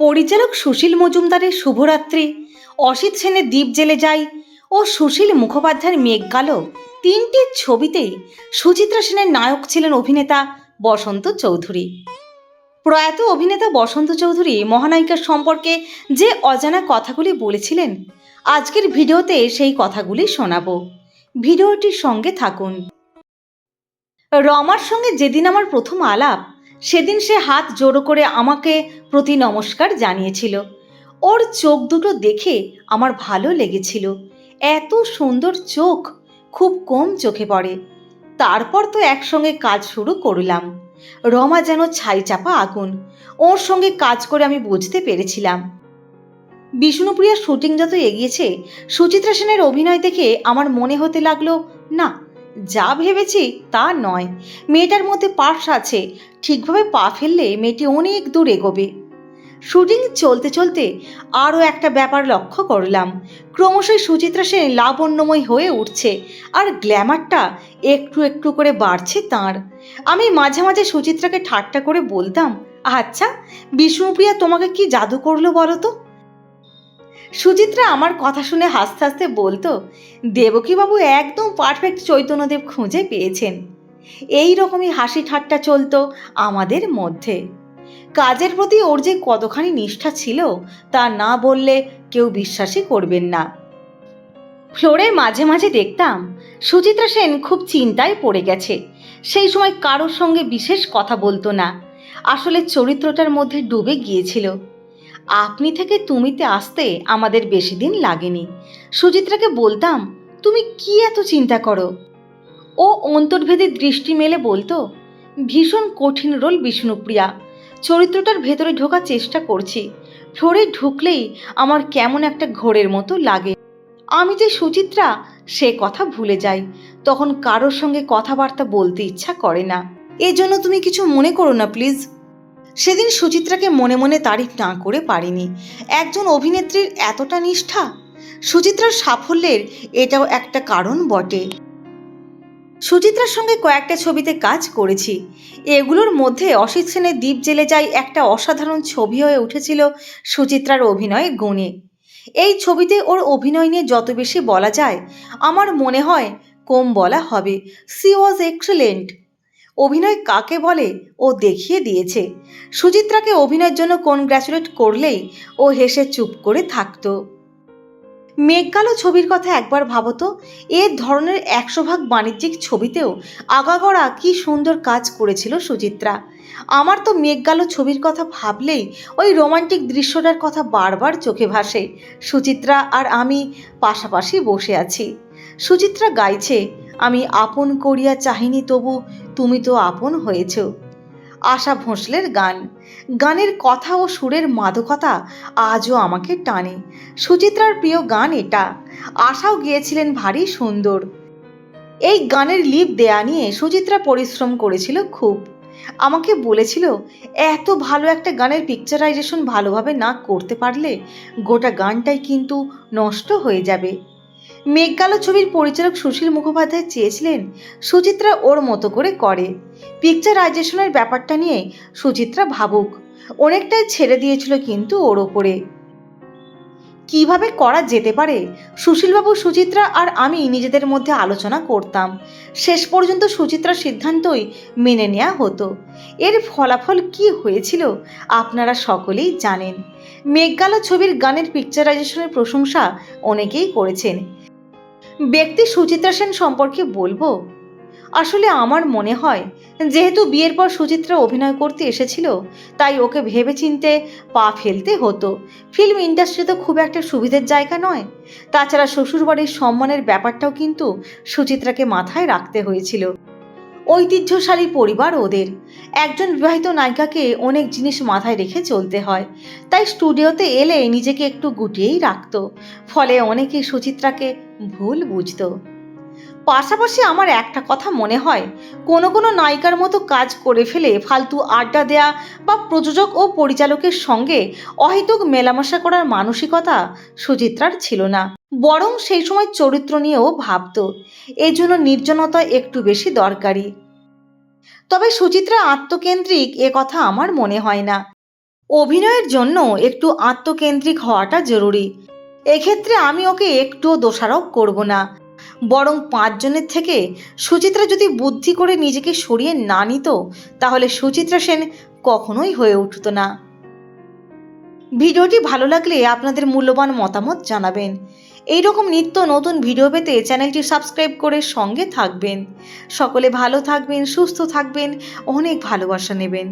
পরিচালক সুশীল মজুমদারের শুভরাত্রি। অসিত সেনের দ্বীপ জেলে যায় ও সুশীল মুখোপাধ্যায়ের মেঘগালো তিনটি ছবিতেই সুচিত্রা সেনের নায়ক ছিলেন অভিনেতা বসন্ত চৌধুরী। প্রয়াত অভিনেতা বসন্ত চৌধুরী মহানায়িকার সম্পর্কে যে অজানা কথাগুলি বলেছিলেন, আজকের ভিডিওতে সেই কথাগুলি শোনাবো। ভিডিওটির সঙ্গে থাকুন। রমার সঙ্গে যেদিন আমার প্রথম আলাপ সেদিন সে হাত জোড়ো করে আমাকে প্রতি নমস্কার জানিয়েছিল। ওর চোখ দুটো দেখে আমার ভালো লেগেছিল। এত সুন্দর চোখ, খুব কম চোখে পড়ে। তারপর তো একসঙ্গে কাজ শুরু করলাম। রমা যেন ছাই চাপা আগুন। ওর সঙ্গে কাজ করে আমি বুঝতে পেরেছিলাম। বিষ্ণুপ্রিয়ার শুটিং যত এগিয়েছে, সুচিত্রা সেনের অভিনয় দেখে আমার মনে হতে লাগল, না যা ভেবেছি তা নয়। মেয়েটার মধ্যে পার্স আছে। ঠিকভাবে পা ফেললে মেয়েটি অনেক দূর এগোবে। শুটিং চলতে চলতে আরও একটা ব্যাপার লক্ষ্য করলাম। ক্রমশই সুচিত্রা সেন লাবণ্যময় হয়ে উঠছে আর গ্ল্যামারটা একটু একটু করে বাড়ছে তার। আমি মাঝে মাঝে সুচিত্রাকে ঠাট্টা করে বলতাম আচ্ছা বিষ্ণুপ্রিয়া তোমাকে কি জাদু করল বলো তো? সুচিত্রা আমার কথা শুনে হাসতে হাসতে বলতো, দেবকীবাবু একদম পারফেক্ট চৈতন্যদেব খুঁজে পেয়েছেন। এই রকমই হাসি ঠাট্টা চলতো আমাদের মধ্যে। কাজের প্রতি ওর যে কতখানি নিষ্ঠা ছিল, তা না বললে কেউ বিশ্বাসই করবেন না। ফ্লোরে মাঝে মাঝে দেখতাম সুচিত্রা সেন খুব চিন্তায় পড়ে গেছে। সেই সময় কারোর সঙ্গে বিশেষ কথা বলতো না। আসলে চরিত্রটার মধ্যে ডুবে গিয়েছিল। আপনি থেকে তুমিতে আসতে আমাদের বেশি দিন লাগেনি। সুচিত্রাকে বলতাম, তুমি কি এত চিন্তা করো? ও অন্তর্ভেদে দৃষ্টি মেলে বলতো, ভীষণ কঠিন রোল বিষ্ণুপ্রিয়া, চরিত্রটার ভেতরে ঢোকার চেষ্টা করছি। ফ্লোরে ঢুকলেই আমার কেমন একটা ঘোরের মতো লাগে। আমি যে সুচিত্রা, সে কথা ভুলে যাই। তখন কারোর সঙ্গে কথাবার্তা বলতে ইচ্ছা করে না। এজন্য তুমি কিছু মনে করো না, প্লিজ। সেদিন সুচিত্রাকে মনে মনে তারিফ না করে পারিনি। একজন অভিনেত্রীর এতটা নিষ্ঠা? সুচিত্রার সাফল্যের এটাও একটা কারণ বটে। সুচিত্রার সঙ্গে কয়েকটা ছবিতে কাজ করেছি। এগুলোর মধ্যে অসিত সেনের দ্বীপ জেলে যায় একটা অসাধারণ ছবি হয়ে উঠেছিল সুচিত্রার অভিনয়ের গুণে। এই ছবিতে ওর অভিনয় নিয়ে যত বেশি বলা যায়, আমার মনে হয় কম বলা হবে। She was excellent. অভিনয় কাকে বলে ও দেখিয়ে দিয়েছে। সুচিত্রাকে অভিনয়ের জন্য কনগ্র্যাচুলেট করলেই ও হেসে চুপ করে থাকতো। মেঘকালো ছবির কথা একবার ভাবতো এ ধরনের একশো ভাগ বাণিজ্যিক ছবিতেও আগাগড়া কি সুন্দর কাজ করেছিল সুচিত্রা। আমার তো মেঘগালো ছবির কথা ভাবলেই ওই রোমান্টিক দৃশ্যটার কথা বারবার চোখে ভাসে। সুচিত্রা আর আমি পাশাপাশি বসে আছি। সুচিত্রা গাইছে আমি আপন করিয়া চাহিনি তবু তুমি তো আপন হয়েছ। আশা ভোঁসলের গান। গানের কথা ও সুরের মাদকতা আজও আমাকে টানে। সুচিত্রার প্রিয় গান এটা। আশাও গিয়েছিলেন ভারী সুন্দর। এই গানের লিপ দেয়া নিয়ে সুচিত্রা পরিশ্রম করেছিল খুব। আমাকে বলেছিল, এত ভালো একটা গানের পিকচারাইজেশন ভালোভাবে না করতে পারলে গোটা গানটাই কিন্তু নষ্ট হয়ে যাবে। মেঘগালো ছবির পরিচালক সুশীল মুখোপাধ্যায় চেয়েছিলেন সুচিত্রা ওর মতো করে করে। পিকচারাইজেশনের ব্যাপারটা নিয়ে সুচিত্রা ভাবুক। অনেকটাই ছেড়ে দিয়েছিল কিন্তু ওর ওপরে। কীভাবে করা যেতে পারে? সুশীলবাবু, সুচিত্রা আর আমি নিজেদের মধ্যে আলোচনা করতাম। শেষ পর্যন্ত সুচিত্রার সিদ্ধান্তই মেনে নেওয়া হতো। এর ফলাফল কি হয়েছিল আপনারা সকলেই জানেন। মেঘগালা ছবির গানের পিকচারাইজেশনের প্রশংসা অনেকেই করেছেন। ব্যক্তি সুচিত্রা সেন সম্পর্কে বলব? আসলে আমার মনে হয়, যেহেতু বিয়ের পর সুচিত্রা অভিনয় করতে এসেছিল, তাই ওকে ভেবে চিনতে পা ফেলতে হতো। ফিল্ম ইন্ডাস্ট্রি তো খুব একটা সুবিধের জায়গা নয়। তাছাড়া শ্বশুরবাড়ির সম্মানের ব্যাপারটাও কিন্তু সুচিত্রাকে মাথায় রাখতে হয়েছিল। ঐতিহ্যশালী পরিবার ওদের। একজন বিবাহিত নায়িকাকে অনেক জিনিস মাথায় রেখে চলতে হয়। তাই স্টুডিওতে এলে নিজেকে একটু গুটিয়েই রাখত। ফলে অনেকে সুচিত্রাকে ভুল বুঝত। পাশাপাশি আমার একটা কথা মনে হয়, কোনো কোনো নায়িকার মতো কাজ করে ফেলে ফালতু আড্ডা দেয়া বা প্রযোজক ও পরিচালকের সঙ্গে অহেতুক মেলামেশা করার মানসিকতা সুচিত্রার ছিল না। বরং সেই সময় চরিত্র নিয়েও ভাবত। এজন্য নির্জনতা একটু বেশি দরকারি। তবে সুচিত্রা আত্মকেন্দ্রিক এ কথা আমার মনে হয় না। অভিনয়ের জন্য একটু আত্মকেন্দ্রিক হওয়াটা জরুরি। এক্ষেত্রে আমি ওকে একটুও দোষারোপ করব না। বরং পাঁচজনের থেকে সুচিত্রা যদি বুদ্ধি করে নিজেকে সরিয়ে না নিত, তাহলে সুচিত্রা সেন কখনোই হয়ে উঠত না। ভিডিওটি ভালো লাগলে আপনাদের মূল্যবান মতামত জানাবেন। এই রকম নিত্য নতুন ভিডিও পেতে চ্যানেলটি সাবস্ক্রাইব করে সঙ্গে থাকবেন। সকলে ভালো থাকবেন, সুস্থ থাকবেন, অনেক ভালোবাসা নেবেন।